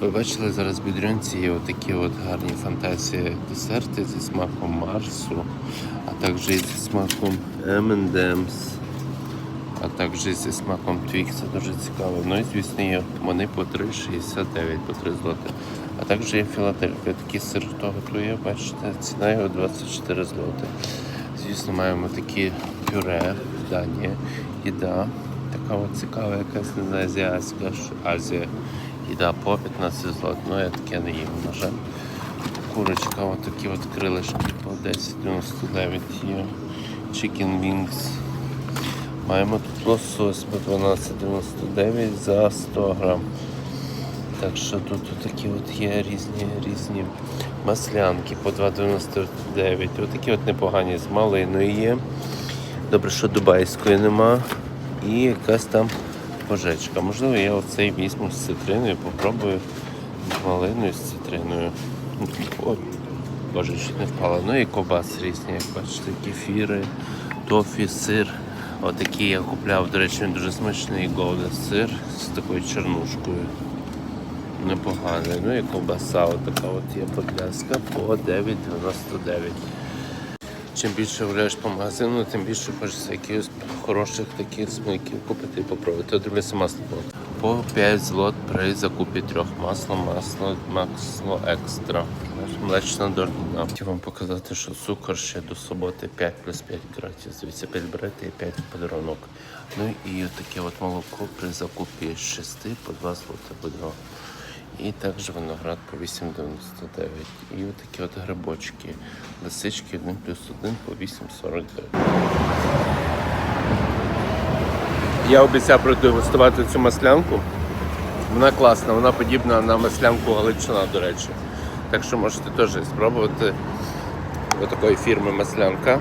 Ви бачили зараз в бідрянці є отакі от гарні фантазії десерти зі смаком Марсу, а також зі смаком M&M's, а також зі смаком це дуже цікаво. Ну і звісно є вони по 3,69 по 3 злоти. А також є Філадельфія, такий сир, хто готує, бачите, ціна його 24 злоти. Звісно, маємо такі пюре, Данія, їда. Така от цікава якась не знаю, азіатська Азія. Їда по 15 злот. Ну я таке не їм, на жаль. Курочка, от такі от крилишки по 10,99 є. Chicken wings. Маємо тут лосось по 12,99 за 100 грам. Так що тут такі от є різні різні маслянки по 2,99. Отакі от непогані з малиною є. Добре, що дубайської нема. І якась там пожечка. Можливо, я оцей візьму з цитриною, попробую з малиною, з цитриною. О, боже, чуть не впала. Ну і ковбас різні, як бачите, кефіри, тофі, сир. Отакий я купляв, до речі, він дуже смачний голда сир з такою чернушкою. Непоганий. Ну і ковбаса отака от є подляска по 9,99. Чим більше гуляєш по магазину, тим більше хочеться якихось хороших таких смаків купити і попробувати. От дивлюся масло. По 5 злот при закупі трьох масла, масло, масло екстра. Млечна дорогна. Хотів вам показати, що цукор ще до суботи 5 плюс 5 градусів. Дивіться, 5 берете і 5 в подарунок. Ну і таке от молоко при закупі 6 по 2 злоти буде. І також виноград по 8,99. І отакі от грибочки. Лисички 1 плюс 1 по 8,49. Я обіцяв продегустувати цю маслянку. Вона класна, вона подібна на маслянку Галичина, до речі. Так що можете теж спробувати отакої фірми маслянка.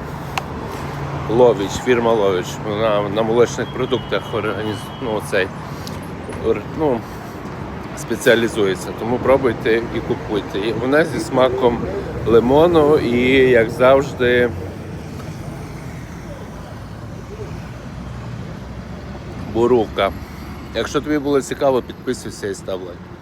Ловіч, фірма Ловіч. Вона на молочних продуктах організ... ну, цей, ну, спеціалізується. Тому пробуйте і купуйте. І вона зі смаком лимону і, як завжди, бурука. Якщо тобі було цікаво, підписуйся і став лайк.